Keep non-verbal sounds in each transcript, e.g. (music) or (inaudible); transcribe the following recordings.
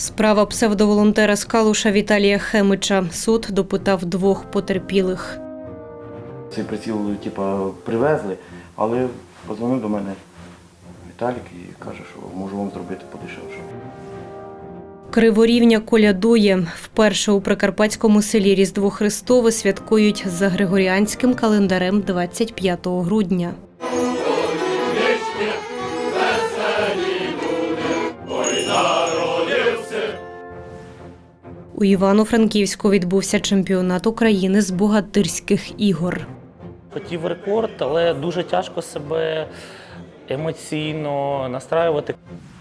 Справа псевдоволонтера з Калуша Віталія Хемича. Суд допитав двох потерпілих. Цей приціл, типа, привезли, але подзвонив до мене Віталік і каже, що можу вам зробити подешевше. Криворівня колядує. Вперше у прикарпатському селі Різдво Христове святкують за григоріанським календарем 25 грудня. У Івано-Франківську відбувся чемпіонат України з богатирських ігор. Хотів рекорд, але дуже тяжко себе емоційно настраювати.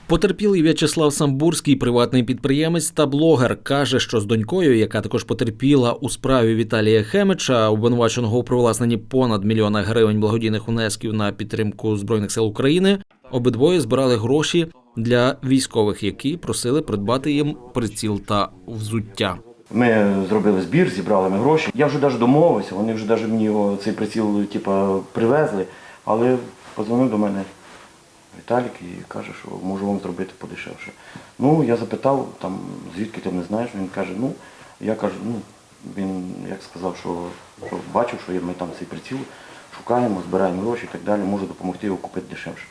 Потерпілий В'ячеслав Самбурський, приватний підприємець та блогер, каже, що з донькою, яка також потерпіла у справі Віталія Хемича, обвинуваченого у привласненні понад мільйона гривень благодійних внесків на підтримку збройних сил України, обидвоє збирали гроші для військових, які просили придбати їм приціл та взуття. Ми зробили збір, зібрали ми гроші. Я вже навіть домовився, вони вже навіть мені його, цей приціл типа, привезли, але подзвонив до мене Віталік і каже, що можу вам зробити подешевше. Ну, я запитав, там, звідки ти не знаєш, він каже, ну, я кажу, ну, він як сказав, що, що бачив, що ми там цей приціл шукаємо, збираємо гроші і так далі, можу допомогти його купити дешевше.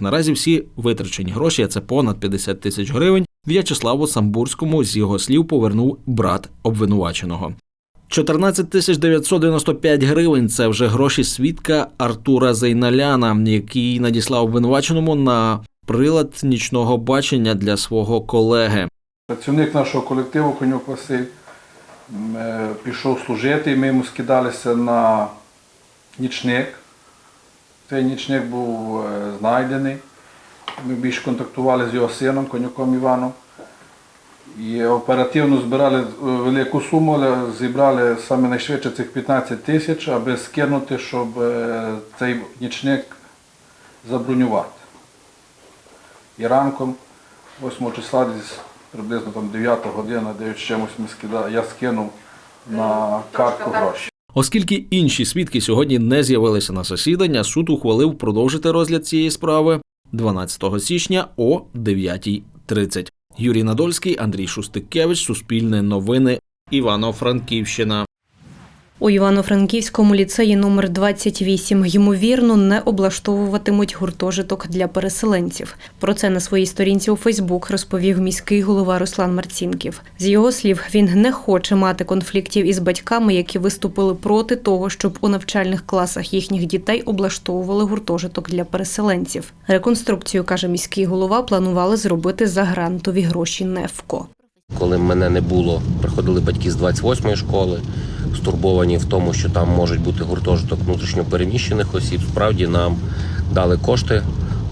Наразі всі витрачені гроші, а це понад 50 тисяч гривень, В'ячеславу Самбурському з його слів повернув брат обвинуваченого. 14 тисяч 995 гривень це вже гроші свідка Артура Зейналяна, який надіслав обвинуваченому на прилад нічного бачення для свого колеги. Працівник нашого колективу Конюк Василь е, пішов служити, і ми йому скидалися на нічник. Цей нічник був е, знайдений. Ми більше контактували з його сином, конюком Іваном. І оперативно збирали е, велику суму, але зібрали саме найшвидше цих 15 тисяч, аби скинути, щоб е, цей нічник забронювати. І ранком 8 числа десь приблизно там 9 година, 9 чимось ми скида, я скинув на картку гроші. Оскільки інші свідки сьогодні не з'явилися на засідання, суд ухвалив продовжити розгляд цієї справи 12 січня о 9.30. Юрій Надольський, Андрій Шустикевич, Суспільне новини, Івано-Франківщина. У Івано-Франківському ліцеї номер 28 ймовірно не облаштовуватимуть гуртожиток для переселенців. Про це на своїй сторінці у Фейсбук розповів міський голова Руслан Марцінків. З його слів, він не хоче мати конфліктів із батьками, які виступили проти того, щоб у навчальних класах їхніх дітей облаштовували гуртожиток для переселенців. Реконструкцію каже міський голова, планували зробити за грантові гроші НЕФКО. Коли мене не було, приходили батьки з 28-ї школи, стурбовані в тому, що там можуть бути гуртожиток внутрішньопереміщених осіб. Справді нам дали кошти,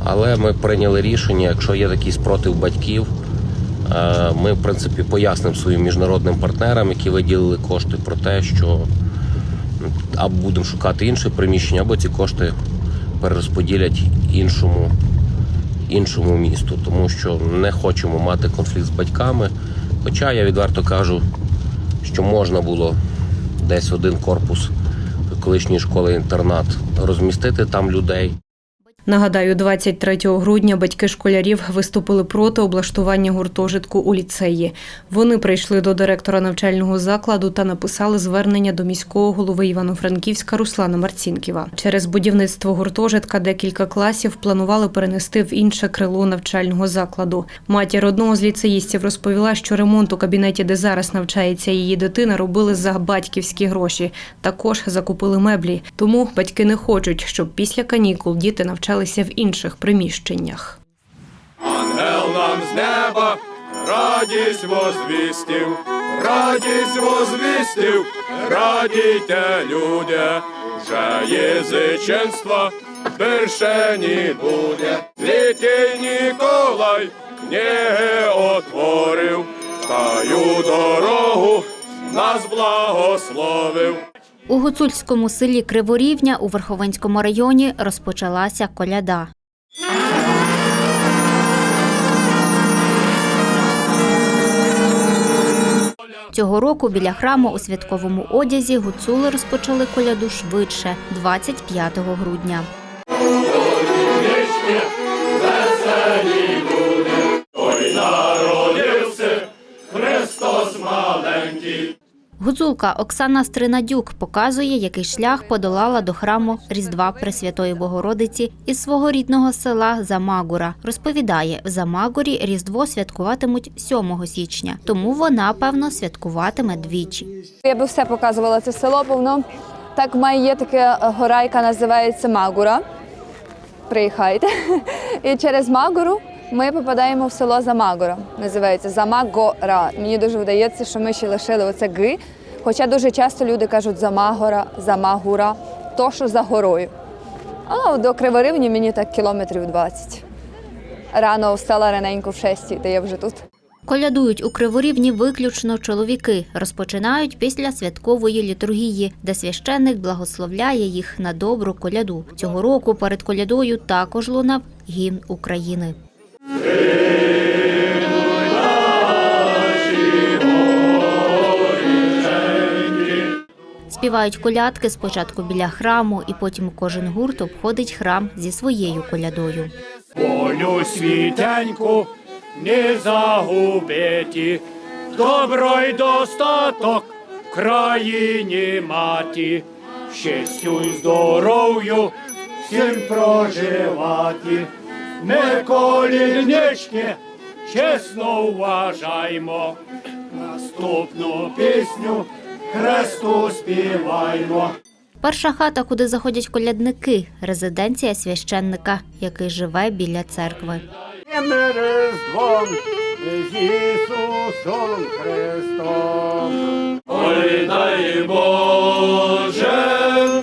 але ми прийняли рішення, якщо є такий спротив батьків, е, ми в принципі пояснимо своїм міжнародним партнерам, які виділили кошти, про те, що або будемо шукати інше приміщення, або ці кошти перерозподілять іншому іншому місту, тому що не хочемо мати конфлікт з батьками. Хоча я відверто кажу, що можна було десь один корпус колишньої школи-інтернат розмістити там людей. Нагадаю, 23 грудня батьки школярів виступили проти облаштування гуртожитку у ліцеї. Вони прийшли до директора навчального закладу та написали звернення до міського голови Івано-Франківська Руслана Марцінківа. Через будівництво гуртожитка декілька класів планували перенести в інше крило навчального закладу. Матір одного з ліцеїстів розповіла, що ремонт у кабінеті, де зараз навчається її дитина, робили за батьківські гроші. Також закупили меблі. Тому батьки не хочуть, щоб після канікул діти навчалися в інших приміщеннях. Ангел нам з неба радість возвістив, радість возвістив, радійте, люди, вже язиченства більше не буде. Святий Ніколай книги отворив, таю дорогу нас благословив. У гуцульському селі Криворівня у Верховинському районі розпочалася коляда. Цього року біля храму у святковому одязі гуцули розпочали коляду швидше 25 грудня. Гуцулка Оксана Стринадюк показує, який шлях подолала до храму Різдва Пресвятої Богородиці із свого рідного села Замагура. Розповідає, в Замагурі Різдво святкуватимуть 7 січня, тому вона, певно, святкуватиме двічі. Я би все показувала це село, бо воно так має є таке гора, яка називається Магура. Приїхайте. (laughs) І через Магуру ми попадаємо в село Замагора. Називається Замагора. Мені дуже вдається, що ми ще лишили оце Г. Хоча дуже часто люди кажуть Замагора, Замагура, то що за горою. А до Криворівні мені так кілометрів 20. Рано встала раненько в 6, та я вже тут. Колядують у Криворівні виключно чоловіки. Розпочинають після святкової літургії, де священник благословляє їх на добру коляду. Цього року перед колядою також лунав гімн України. Співають колядки спочатку біля храму, і потім кожен гурт обходить храм зі своєю колядою. Волю світеньку не загубити, добро й достаток в країні маті, щастю й здоров'ю всім проживати. Ми коліднички чесно вважаймо, наступну пісню Хресту співаймо. Перша хата, куди заходять колядники резиденція священника, який живе біля церкви. Ми Різдвом з Ісусом Христом. Ой, дай Боже.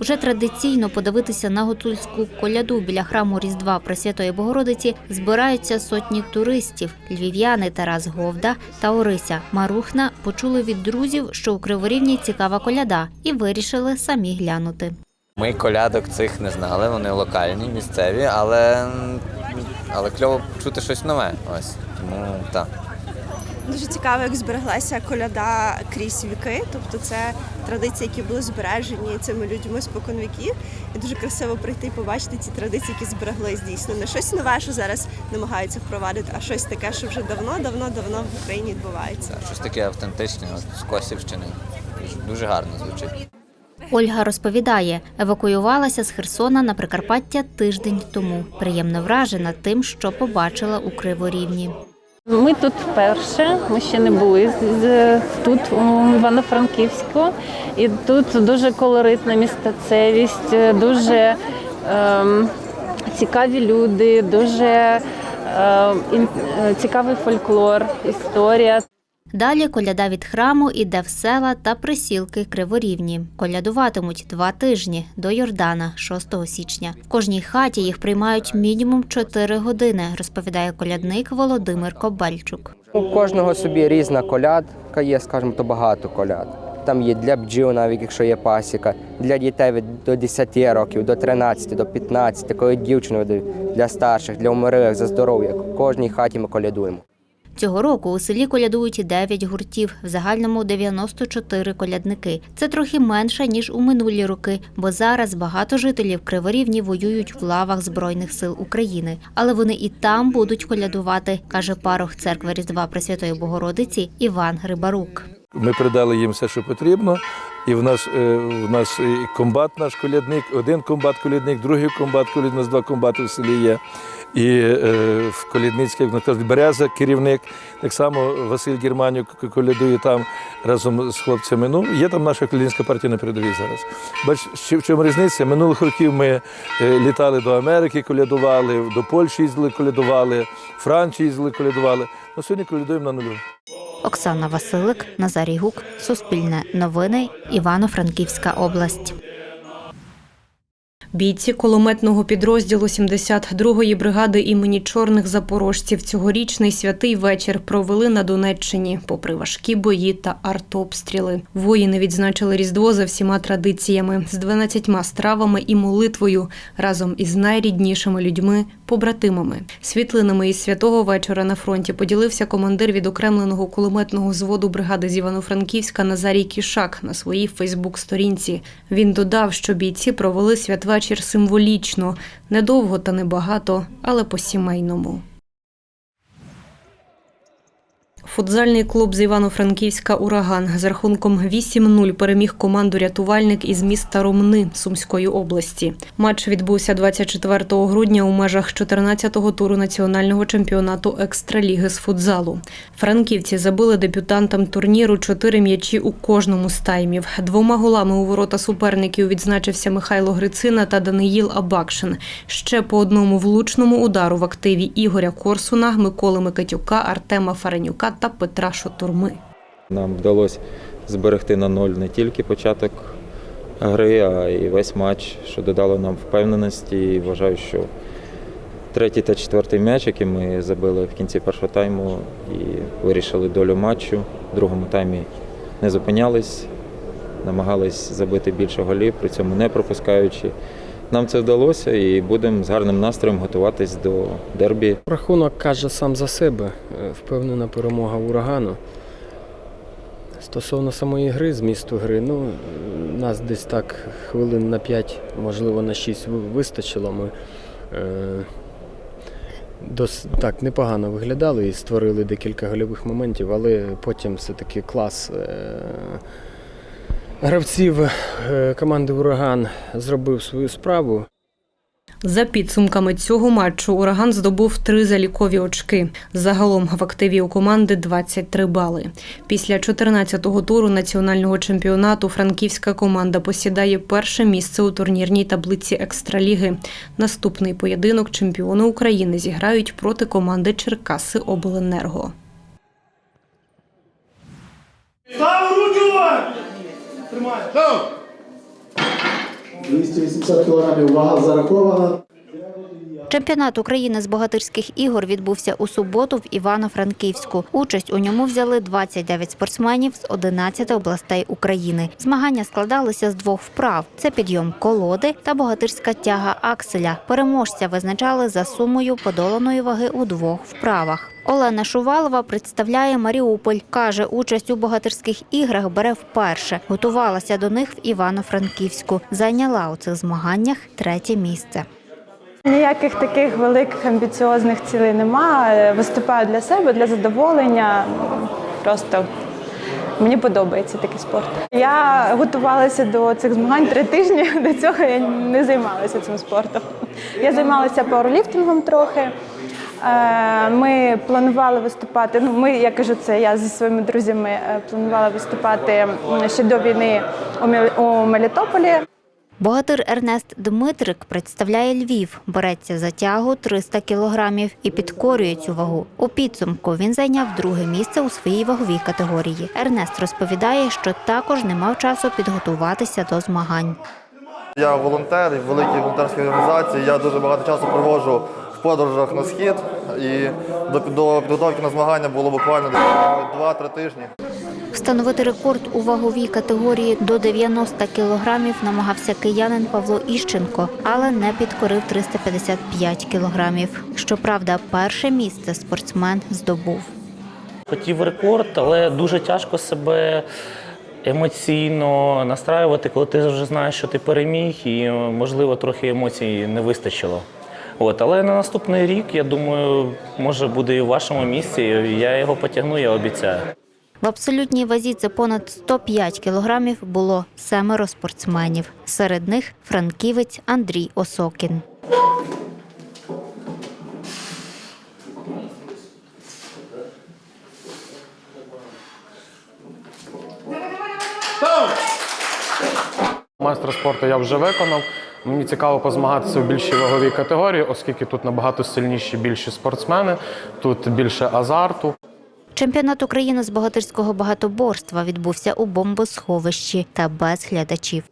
Уже традиційно подивитися на гуцульську коляду біля храму Різдва Пресвятої Богородиці збираються сотні туристів. Львів'яни Тарас Говда та Орися Марухна почули від друзів, що у Криворівні цікава коляда, і вирішили самі глянути. Ми колядок цих не знали, вони локальні, місцеві, але, але кльово чути щось нове. Ось. Тому так. Дуже цікаво, як збереглася коляда крізь віки. Тобто це традиції, які були збережені цими людьми спокон віків. І дуже красиво прийти і побачити ці традиції, які збереглись дійсно. Не щось нове, що зараз намагаються впровадити, а щось таке, що вже давно, давно, давно в Україні відбувається. Щось таке автентичне, з Косівщини. Дуже, дуже гарно звучить. Ольга розповідає, евакуювалася з Херсона на Прикарпаття тиждень тому. Приємно вражена тим, що побачила у Криворівні. Ми тут вперше, ми ще не були тут, у Івано-Франківську. І тут дуже колоритна місцевість, дуже ем, цікаві люди, дуже ем, е, цікавий фольклор, історія. Далі коляда від храму іде в села та присілки Криворівні. Колядуватимуть два тижні до Йордана 6 січня. В кожній хаті їх приймають мінімум 4 години, розповідає колядник Володимир Кобальчук. У кожного собі різна колядка є, скажімо, то багато коляд. Там є для бджіл, навіть якщо є пасіка, для дітей від до 10 років, до 13, до 15, коли дівчину для старших, для умерлих, за здоров'я. В кожній хаті ми колядуємо. Цього року у селі колядують 9 гуртів, в загальному 94 колядники. Це трохи менше ніж у минулі роки, бо зараз багато жителів Криворівні воюють в лавах Збройних сил України. Але вони і там будуть колядувати, каже парох церкви Різдва Пресвятої Богородиці Іван Грибарук. Ми придали їм все, що потрібно. І в нас, е, в нас і комбат наш колядник, один комбат-колядник, другий комбат-колядник, у нас два комбати в селі є. І е, в Колядницькій, як кажуть, Береза, керівник. Так само Василь Германюк колядує там разом з хлопцями. Ну, є там наша колядницька партія на передовій зараз. Бач, в чому різниця? Минулих років ми е, літали до Америки, колядували, до Польщі їздили, колядували, Франції їздили, колядували. Ну, сьогодні колядуємо на нулю. Оксана Василик, Назарій Гук, Суспільне новини, Івано-Франківська область. Бійці кулеметного підрозділу 72-ї бригади імені чорних запорожців цьогорічний святий вечір провели на Донеччині, попри важкі бої та артобстріли. Воїни відзначили Різдво за всіма традиціями з 12 стравами і молитвою разом із найріднішими людьми, побратимами. Світлинами із святого вечора на фронті поділився командир відокремленого кулеметного зводу бригади з Івано-Франківська Назарій Кішак на своїй Фейсбук-сторінці. Він додав, що бійці провели святвечір символічно, недовго та небагато, але по-сімейному. Футзальний клуб з Івано-Франківська Ураган з рахунком 8-0 переміг команду рятувальник із міста Ромни Сумської області. Матч відбувся 24 грудня у межах 14-го туру національного чемпіонату екстраліги з футзалу. Франківці забили дебютантам турніру чотири м'ячі у кожному з таймів. Двома голами у ворота суперників відзначився Михайло Грицина та Даниїл Абакшин. Ще по одному влучному удару в активі Ігоря Корсуна, Миколи Микитюка, Артема Фаренюка та Петра Шотурми. Нам вдалося зберегти на ноль не тільки початок гри, а й весь матч, що додало нам впевненості. І вважаю, що третій та четвертий м'яч, який ми забили в кінці першого тайму і вирішили долю матчу. В другому таймі не зупинялись, намагались забити більше голів, при цьому не пропускаючи. Нам це вдалося і будемо з гарним настроєм готуватись до дербі. Рахунок каже сам за себе. Е, Впевнена перемога урагану. Стосовно самої гри, змісту гри, ну, нас десь так хвилин на 5, можливо, на 6 вистачило. Ми е, дос, так непогано виглядали і створили декілька гольових моментів, але потім все-таки клас е, гравців е, команди Ураган зробив свою справу. За підсумками цього матчу Ураган здобув три залікові очки. Загалом в активі у команди 23 бали. Після 14-го туру національного чемпіонату франківська команда посідає перше місце у турнірній таблиці екстраліги. Наступний поєдинок чемпіони України зіграють проти команди Черкаси Обленерго. Став руки! Тримай! 280 кг вага зарахована. Чемпіонат України з богатирських ігор відбувся у суботу в Івано-Франківську. Участь у ньому взяли 29 спортсменів з 11 областей України. Змагання складалися з двох вправ: це підйом колоди та богатирська тяга акселя. Переможця визначали за сумою подоланої ваги у двох вправах. Олена Шувалова представляє Маріуполь. Каже, участь у богатирських іграх бере вперше. Готувалася до них в Івано-Франківську. Зайняла у цих змаганнях третє місце. Ніяких таких великих амбіціозних цілей нема. Виступаю для себе, для задоволення. Просто мені подобається такий спорт. Я готувалася до цих змагань три тижні. (laughs) До цього я не займалася цим спортом. Я займалася пауерліфтингом трохи. Е, Ми планували виступати. Ну, ми, я кажу це, я зі своїми друзями е, планувала виступати ще до війни у Мел- Мелітополі. Богатир Ернест Дмитрик представляє Львів, береться за тягу 300 кілограмів і підкорює цю вагу. У підсумку він зайняв друге місце у своїй ваговій категорії. Ернест розповідає, що також не мав часу підготуватися до змагань. Я волонтер в великій волонтерській організації. Я дуже багато часу проводжу в подорожах на схід. І до, до підготовки на змагання було буквально десь 2-3 тижні. Встановити рекорд у ваговій категорії до 90 кілограмів намагався киянин Павло Іщенко, але не підкорив 355 кілограмів. Щоправда, перше місце спортсмен здобув. Хотів рекорд, але дуже тяжко себе емоційно настраювати, коли ти вже знаєш, що ти переміг, і можливо трохи емоцій не вистачило. От, але на наступний рік, я думаю, може буде і в вашому місці. Я його потягну, я обіцяю. В абсолютній вазі це понад 105 кілограмів було семеро спортсменів. Серед них франківець Андрій Осокін. Майстра спорту я вже виконав. Мені цікаво позмагатися в більшій ваговій категорії, оскільки тут набагато сильніші більші спортсмени, тут більше азарту. Чемпіонат України з богатирського багатоборства відбувся у бомбосховищі та без глядачів.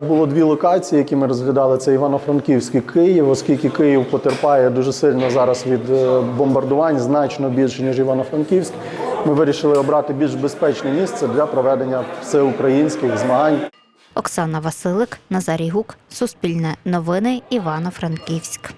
Було дві локації, які ми розглядали. Це Івано-Франківський Київ, оскільки Київ потерпає дуже сильно зараз від е, бомбардувань, значно більше, ніж Івано-Франківськ. Ми вирішили обрати більш безпечне місце для проведення всеукраїнських змагань. Оксана Василик, Назарій Гук, Суспільне новини, Івано-Франківськ.